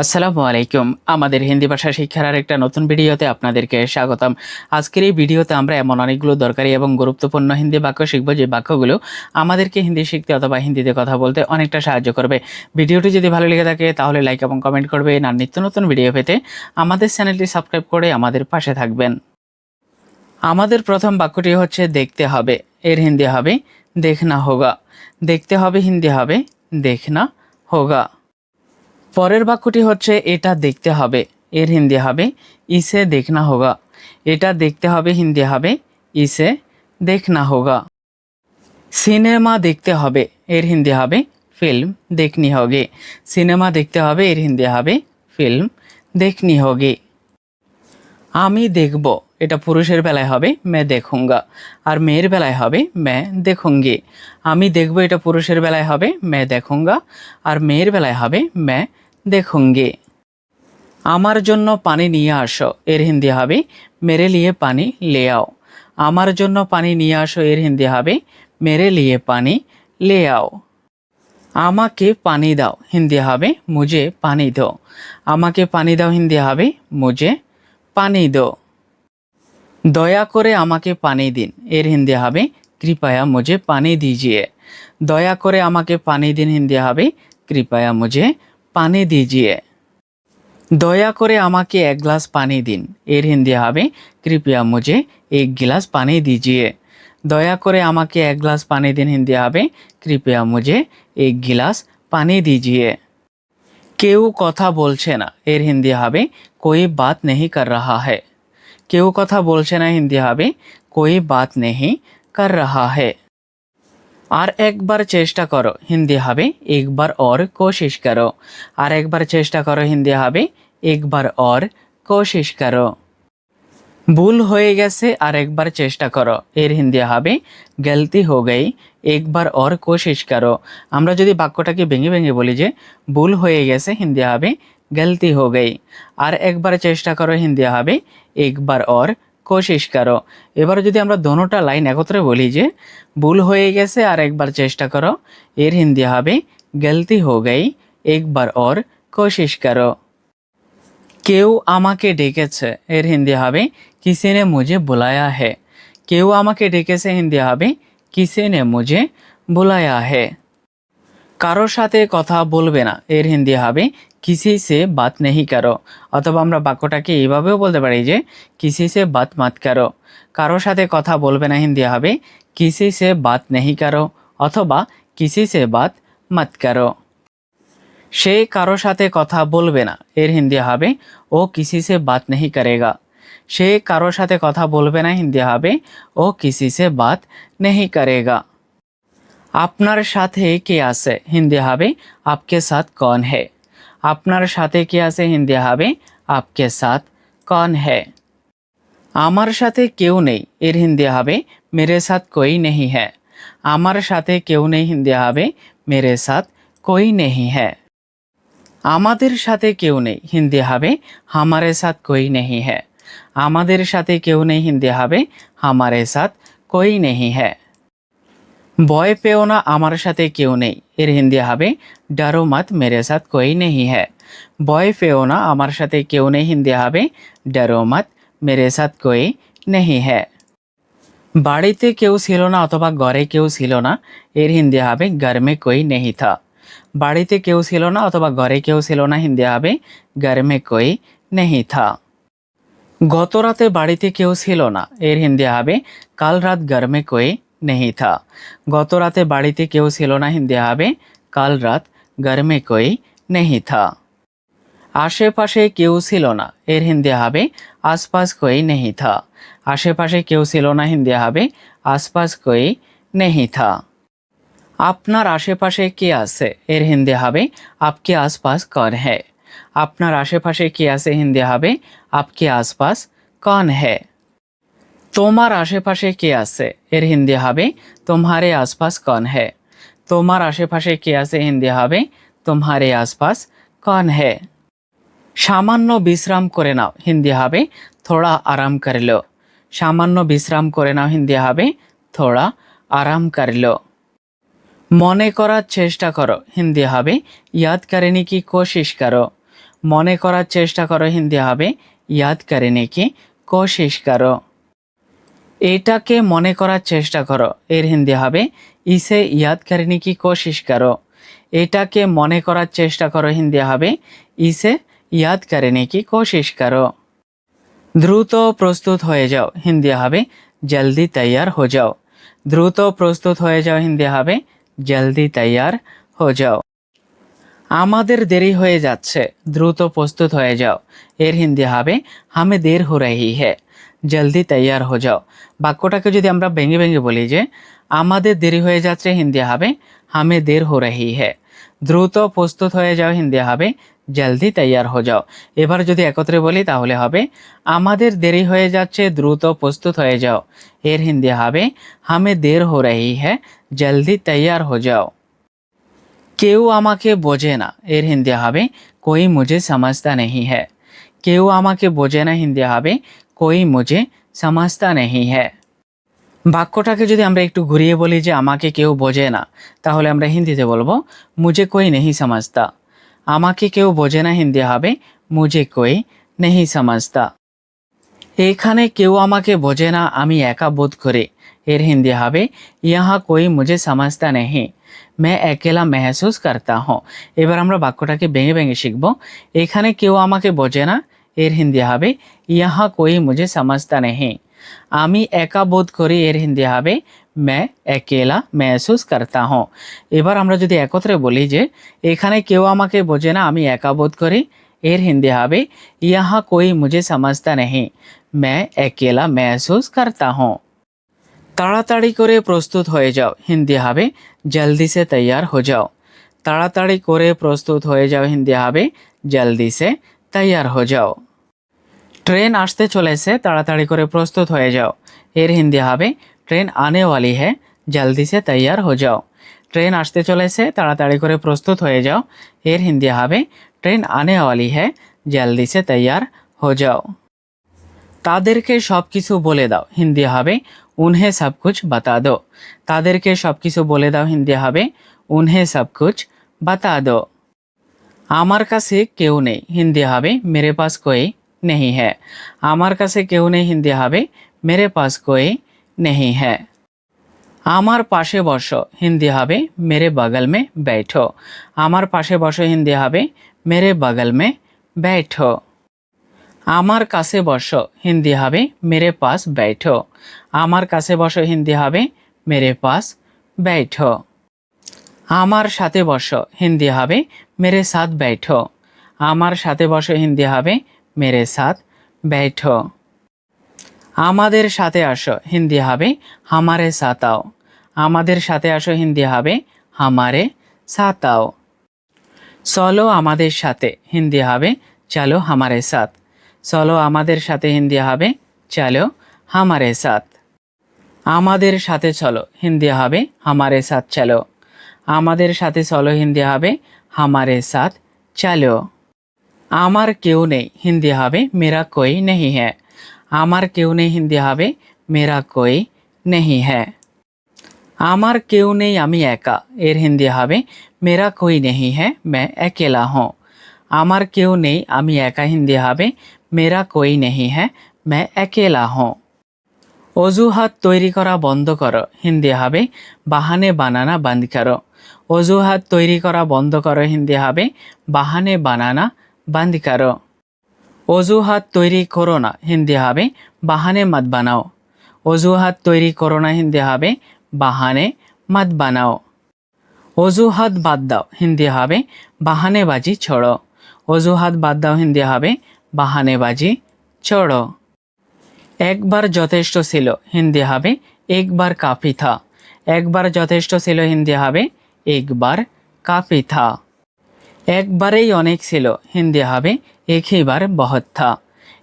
আসসালামু আলাইকুম। আমাদের হিন্দি ভাষা শিক্ষার আরেকটা নতুন ভিডিওতে আপনাদেরকে স্বাগতম। আজকের এই ভিডিওতে আমরা এমন অনেকগুলো দরকারি এবং গুরুত্বপূর্ণ হিন্দি বাক্য শিখব যে বাক্যগুলো আমাদেরকে হিন্দি শিখতে অথবা হিন্দিতে কথা বলতে অনেকটা সাহায্য করবে। ভিডিওটি যদি ভালো লেগে থাকে, তাহলে লাইক এবং কমেন্ট করবেন আর নিত্য নতুন ভিডিও পেতে আমাদের চ্যানেলটি সাবস্ক্রাইব করে আমাদের পাশে থাকবেন। আমাদের প্রথম বাক্যটি হচ্ছে, দেখতে হবে। এর হিন্দি হবে, দেখনা হোগা। দেখতে হবে, হিন্দি হবে, দেখনা হোগা। পরের বাক্যটি হচ্ছে, এটা দেখতে হবে। এর হিন্দি হবে, ইসে দেখনা হোগা। এটা দেখতে হবে, হিন্দি হবে, ইসে দেখনা হোগা। সিনেমা দেখতে হবে, এর হিন্দি হবে, ফিল্ম দেখনি হোগে। সিনেমা দেখতে হবে, এর হিন্দি হবে, ফিল্ম দেখনি হোগে। আমি দেখব, এটা পুরুষের বেলায় হবে, মে দেখুঙ্গা। আর মেয়ের বেলায় হবে, মে দেখুঙ্গি। আমি দেখব, এটা পুরুষের বেলায় হবে, মে দেখুঙ্গা। আর মেয়ের বেলায় হবে, মে দেখুঙ্গি আমার জন্য পানি নিয়ে আসো, এর হিন্দি হবে, মেরে লিয়ে পানি লে আও। আমার জন্য পানি নিয়ে আসো, এর হিন্দি হবে, মেরে লিয়ে পানি লে আও। আমাকে পানি দাও, হিন্দি হবে মুজে পানি দো। আমাকে পানি দাও, হিন্দি হবে মুজে পানি দো। দয়া করে আমাকে পানি দিন, এর হিন্দি হবে, কৃপয়া মুঝে পানি দিজিয়ে। দয়া করে আমাকে পানি দিন, হিন্দি হবে, কৃপয়া মুঝে পানি দিজিয়ে। দয়া করে আমাকে এক গ্লাস পানি দিন। এর হিন্দি হবে, কৃপয়া মুঝে এক গিলাস পানি দিজিয়ে। দয়া করে আমাকে এক গ্লাস পানি দিন, হিন্দি হবে, কৃপয়া মুঝে এক গিলাস পানি দিজিয়ে। কেউ কথা বলছে না, এর হিন্দি হবে, কোই বাত নেহি কর রাহা है কেউ কথা বলছে না, হিন্দি হবে, কোই বাত নেহি কর রাহা है আর একবার চেষ্টা করো, হিন্দি হবে একবার অর কোশিশ করো। আর একবার চেষ্টা করো, হিন্দি হবে একবার অর কোশিশ করো। ভুল হয়ে গেছে, আর একবার চেষ্টা করো। এর হিন্দি হবে গলতি হো গেই, একবার অর কোশিশ করো। আমরা যদি বাক্যটাকে ভেঙে ভেঙে বলি যে, ভুল হয়ে গেছে, হিন্দি হবে গলতি হো গেই। আর একবার চেষ্টা করো, হিন্দি হবে একবার অর কোশিশ করো। এবার যদি আমরা দোনোটা লাইন একত্রে বলি যে, ভুল হয়ে গেছে আর একবার চেষ্টা করো, এর হিন্দি হবে, গলতি হো গই, একবার और কোশিশ করো। কেউ আমাকে ডেকেছে, এর হিন্দি হবে, কিসে নে মুঝে বুলায়া হে। কেউ আমাকে ডেকেছে, হিন্দি হবে, কিসে নে মুঝে বুলায়া হে। কারোর সাথে কথা বলবে না, এর হিন্দি হবে কিসি সে বাত নেহি করো? অথবা আমরা বাক্যটাকে এইভাবেও বলতে পারি যে কিসি সে বাত মাত করো? কারোর সাথে কথা বলবে না হিন্দি হবে কিসি সে বাত নেহি করো? অথবা কিসি সে বাত মত করো? সে কারও সাথে কথা বলবে না, এর হিন্দি হবে, ও কিসি সে বাত নেহি করেগা? সে কারও সাথে কথা বলবে না হিন্দি হবে, ও কিসি সে বাত নেহি করেগা? আপনার সাথে কে আছে? হিন্দি হবে, আপকে সাথ কন হে? আপনার সাথে কে আছে হিন্দি হবে আপকে সাথ কন হে আমার সাথে কেউ নেই এর হিন্দি হবে মেরে সাথ কই নেহি হ্যাঁ আমার সাথে কেউ নেই হিন্দি হবে মেরে সাথ কই নেহি হ্যাঁ আমাদের সাথে কেউ নেই হিন্দি হবে হামারে সাথ কই নেহি হ্যাঁ আমাদের সাথে কেউ নেই হিন্দি হবে হামারে সাথ কই নেহি হ্যাঁ ভয় পেও না, আমার সাথে কেউ নেই। এর হিন্দি হবে, ডারো মত মেরে সাথ কই নেহি হ্যাঁ ভয় পেও না, আমার সাথে কেউ নেই, হিন্দি হবে, ডারো মত মেরে সাথ কই নেহি হ্যাঁ বাড়িতে কেউ ছিল না, অথবা ঘরে কেউ ছিল না, এর হিন্দি হবে গরমে কই নেহি থা। বাড়িতে কেউ ছিল না, অথবা ঘরে কেউ ছিল না, হিন্দি হবে গরমে কই নেহি থা। গত রাতে বাড়িতে কেউ ছিল না, এর হিন্দি হবে, কাল রাত গরমে কই নেহি থা গত রাতে বাড়িতে কেউ ছিল না, হিন্দি হবে, কাল রাত গরমে কই নেহি থা আশেপাশে কেউ ছিল না, এর হিন্দি হবে, আশপাশ কই নেহি থা আশেপাশে কেউ ছিল না, হিন্দি হবে, আশপাশ কই নেহি থা আপনার আশেপাশে কে আছে, এর হিন্দি হবে, আপকে আশপাশ কন হ্যায় আপনার আশেপাশে কে আছে, হিন্দি হবে, আপকে আশপাশ কন হ্যায় তোমার আশেপাশে কে আছে? এর হিন্দি হবে তোমারে আশপাশ কন হে। তোমার আশেপাশে কে আছে হিন্দি হবে তোমারে আশপাশ কন হে। সামান্য বিশ্রাম করে নাও, হিন্দি হবে, থোড়া আরাম করিল সামান্য বিশ্রাম করে নাও, হিন্দি হবে, থোড়া আরাম করিল মনে করার চেষ্টা করো, হিন্দি হবে, ইয়াদ করেনি কি কোশিস করো? মনে করার চেষ্টা করো, হিন্দি হবে, ইয়াদ করেনি কি কোশিস করো? এটাকে মনে করার চেষ্টা করো। এর হিন্দি হবে, ইসে ইয়াদ করনে কি কোশিশ করো? এটাকে মনে করার চেষ্টা করো, হিন্দি হবে, ইসে ইয়াদ করনে কি কোশিশ করো? দ্রুত প্রস্তুত হয়ে যাও, হিন্দি হবে, জলদি তৈয়ার হো যাও। দ্রুত প্রস্তুত হয়ে যাও, হিন্দি হবে, জলদি তৈয়ার হো যাও। আমাদের দেরি হয়ে যাচ্ছে, দ্রুত প্রস্তুত হয়ে যাও। এর হিন্দি হবে, হামে দের হো রহি হে জলদি তৈয়ার হো যাও। বাক্যটাকে যদি আমরা ভেঙে ভেঙে বলি যে, আমাদের দেরি হয়ে যাচ্ছে, হিন্দি হবে। হামে দের হো রহি হে দ্রুত প্রস্তুত হয়ে যাও, হিন্দি হবে। জলদি তৈয়ার হো যাও। এবার যদি একত্রে বলি, তাহলে হবে, আমাদের দেরি হয়ে যাচ্ছে, দ্রুত প্রস্তুত হয়ে যাও। এর হিন্দি হবে হামে দের হো রহি হে জলদি তৈয়ার হো যাও। কেউ আমাকে বোঝে না, এর হিন্দি হবে, কই মুঝে সমঝতা নেই হ্যাঁ কেউ আমাকে বোঝে না, হিন্দি হবে কই মুঝে সমঝতা নেই হ্যাঁ বাক্যটাকে যদি আমরা একটু ঘুরিয়ে বলি যে আমাকে কেউ বোঝে না তাহলে আমরা হিন্দিতে বলব মুঝে কই নেই সমঝতা আমাকে কেউ বোঝে না হিন্দি হবে মুঝে কই নেই সমঝতা এখানে কেউ আমাকে বোঝে না আমি একা বোধ করি এর হিন্দি হবে ইহা কই মুঝে সমঝতা নেই मैं একেলা মেহসুস করতা হো এবার আমরা বাক্যটাকে ভেঙে ভেঙে শিখব এখানে কেউ আমাকে বোঝে না এর হিন্দি হবে, ইহা কই মুঝে সমঝতা নেই আমি একা বোধ করি এর হিন্দি হবে मैं একেলা মেহসুস করতা হো। এবার আমরা যদি একত্রে বলি যে, এখানে কেউ আমাকে বোঝে না, আমি একা বোধ করি এর হিন্দি হবে, ইহা কই মুঝে সমঝতা নেই मैं একেলা মেহসুস করতা হো। তাড়াতাড়ি করে প্রস্তুত হয়ে যাও, হিন্দি হবে, জলদি সে তৈয়ার হো যাও। তাড়াতাড়ি করে প্রস্তুত হয়ে যাও, হিন্দি হবে, জলদি সে তৈয়ার হো যাও। ট্রেন আসতে চলেছে, তাড়াতাড়ি করে প্রস্তুত হয়ে যাও। এর হিন্দি হবে, ট্রেন আনে ওয়ালি है জলদি সে তৈয়ার হো যাও। ট্রেন আসতে চলেছে, তাড়াতাড়ি করে প্রস্তুত হয়ে যাও। এর হিন্দি হবে, ট্রেন আনে ওয়ালি है জলদি সে তৈয়ার হো যাও। তাদেরকে সব কিছু বলে দাও। হিন্দি হবে, উনহে সব কুছ বাতা দো। তাদেরকে সব কিছু বলে দাও। হিন্দি হবে, উনহে সব কুছ বাতা দো। আমার কাছে কেউ নেই, হিন্দি হবে, মেরে পাস কোয়ে নেহি হ্যাঁ। আমার কাছে কেউ নেই, হিন্দি হবে, মেরে পাস কোয়ে নেহি হ্যাঁ। আমার পাশে বসো, হিন্দি হবে, মেরে বগল মে ব্যাঠো আমার পাশে বসো, হিন্দি হবে, মেরে বগল মে ব্যাঠো আমার কাছে বসো, হিন্দি হবে, মেরে পাস ব্যাঠো আমার কাছে বসো, হিন্দি হবে, মেরে পাস ব্যাঠো আমার সাথে বসো, হিন্দি হবে মেরে সাথ ব্যাঠো। আমার সাথে বসো, হিন্দি হবে মেরে সাথ ব্যাঠো। আমাদের সাথে আসো, হিন্দি হবে হামারে সাতাও। আমাদের সাথে আসো, হিন্দি হবে হামারে সাতাও। চলো আমাদের সাথে, হিন্দি হবে চলো হামারে সাথ। চলো আমাদের সাথে, হিন্দি হবে চলো হামারে সাথ। আমাদের সাথে চলো, হিন্দি হবে হামারে সাথ চলো। আমাদের সাথে চলো, হিন্দি হবে হামারে সাথ, চালো। আমার কেউ নেই, হিন্দি হবে মেরা কই নেহি হ্যাঁ আমার কেউ নেই, হিন্দি হবে মেরা কই নেহি হ্যাঁ আমার কেউ নেই, আমি একা, এর হিন্দি হবে মেরা কই নেহি হ্যাঁ মে একেলা হ আমার কেউ নেই, আমি একা, হিন্দি হবে মেরা কই নেহি হ্যাঁ মে একেলা হ অজুহাত তৈরি করা বন্ধ করো, হিন্দি হবে বাহানে বানানা বন্ধ করো। অজুহাত তৈরি করা বন্ধ করো হিন্দি হবে, বাহানে বানানা বন্ধ করো। অজুহাত তৈরি করো না হিন্দি হবে, বাহানে মত বানাও। অজুহাত তৈরি করো না হিন্দি হবে, বাহানে মত বানাও। অজুহাত বাদ দাও হিন্দি হবে বাহানেবাজি ছড়ো। অজুহাত বাদ দাও হিন্দি হবে বাহানেবাজি ছড়ো। একবার যথেষ্ট ছিল হিন্দি হবে, একবার কাফি থা। একবার যথেষ্ট ছিল হিন্দি হবে একবার কাফি থা। একবারেই অনেক ছিল হিন্দি হবে একই বার বহুত থা।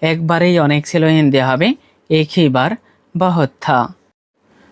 একবারেই অনেক ছিল হিন্দি হবে একই বার বহুত থা।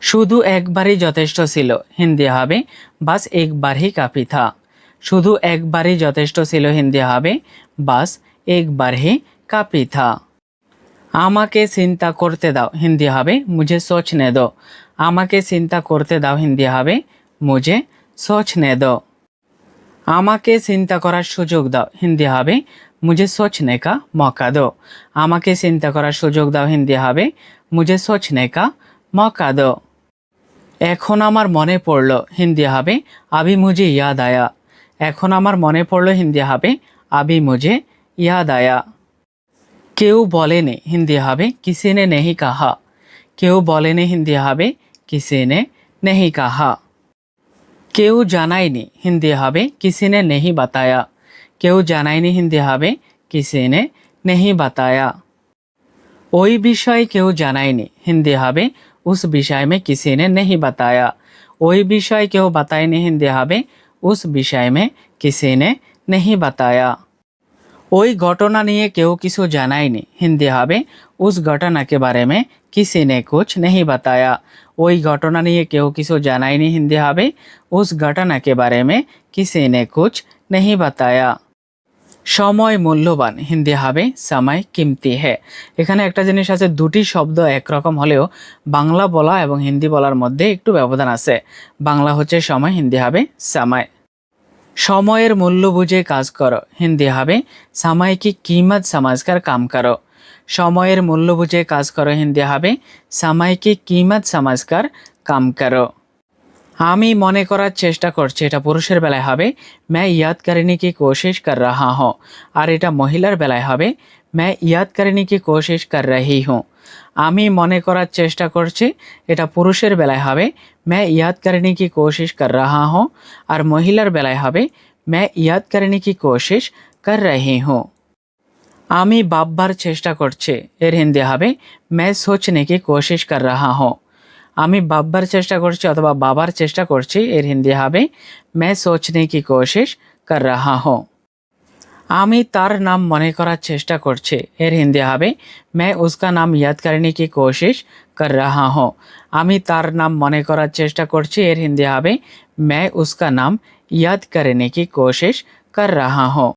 শুধু একবারই যথেষ্ট ছিল হিন্দি হবে, বাস একবার হি কাফি থা। শুধু একবারই যথেষ্ট ছিল হিন্দি হবে, বাস একবার হি কাফি থা। আমাকে চিন্তা করতে দাও হিন্দি হবে, মুঝে সোচনে দো। আমাকে চিন্তা করতে দাও হিন্দি হবে, মুঝে সোচনে দো। আমাকে চিন্তা করার সুযোগ দাও, হিন্দি হবে, মুঝে সোচনে কা মকা দো। আমাকে চিন্তা করার সুযোগ দাও, হিন্দি হবে, মুঝে সোচনে কা মকা দো। এখন আমার মনে পড়ল, হিন্দি হবে, আবি মুঝে ইয়াদ আয়া। এখন আমার মনে পড়ল, হিন্দি হবে, আবি মুঝে ইয়াদ আয়া। কেউ বলেনি, হিন্দি হবে, কিসি নে নেহি কাহা? কেউ বলেনি, হিন্দি হবে, কিসি নে নেহি কাহা? কেউ জানায়নি হিন্দি হবে কিসি নে নেহি বাতায়া কেউ জানায়নি হিন্দি হবে কিসি নে নেহি বাতায়া ওই বিষয় কেউ জানায়নি হিন্দি হবে उस विषय में किसी ने नहीं बताया ওই বিষয় কেউ বাতায়নি হিন্দি হবে উস বিষয় মে কিসি নে নেহি বাতায়া ওই ঘটনা নিয়ে কেউ কিছু জানায়নি হিন্দি হবে উস ঘটনা কে বারে মে কিসি নে কুছ নেহি বাতায়া ওই ঘটনা নিয়ে কেউ কিছু জানায়নি হিন্দি হবে। উস ঘটনা কে বারে মে কিসি নে কুছ নেহি বাতায়া। সময় মূল্যবান হিন্দি হবে, সময় কিমতি হে। এখানে একটা জিনিস আছে, দুটি শব্দ একরকম হলেও বাংলা বলা এবং হিন্দি বলার মধ্যে একটু ব্যবধান আছে। বাংলা হচ্ছে সময়, হিন্দি হবে, সময়। সময়ের মূল্য বুঝে কাজ করো। হিন্দি হবে, সময় কি কিমত সমাজকার কাম করো। সময়ের মূল্য বুঝে কাজ করো হিন্দি হবে। সামাইকে কিমাত সমাজকার কাম করো। আমি মনে করার চেষ্টা করছি এটা পুরুষের বেলায় হবে। ম্যা ইয়াদ কারিনি কি কোশিশ কর রাহা হো। আর এটা মহিলার বেলায় হবে। ম্যা ইয়াদ কারিনি কি কোশিশ কর রাহি হুঁ। আমি মনে করার চেষ্টা করছি এটা পুরুষের বেলায় হবে। ম্যা ইয়াদ কারিনি কি কোশিশ কর রাহা হো। আর মহিলার বেলায় হবে। ম্যা ইয়াদ কি কোশিশ কর রাহি হুঁ। আমি ভাববার চেষ্টা করছি এর হিন্দি হবে मैं सोचने की कोशिश कर रहा हूँ আমি ভাববার চেষ্টা করছি অথবা বাবার চেষ্টা করছি এর হিন্দি হবে मैं सोचने की कोशिश कर रहा हूँ আমি তার নাম মনে করার চেষ্টা করছি এর হিন্দি হবে मैं उसका नाम याद करने की कोशिश कर रहा हूँ আমি তার নাম মনে করার চেষ্টা করছি এর হিন্দি হবে मैं उसका नाम याद करने की कोशिश कर रहा हूँ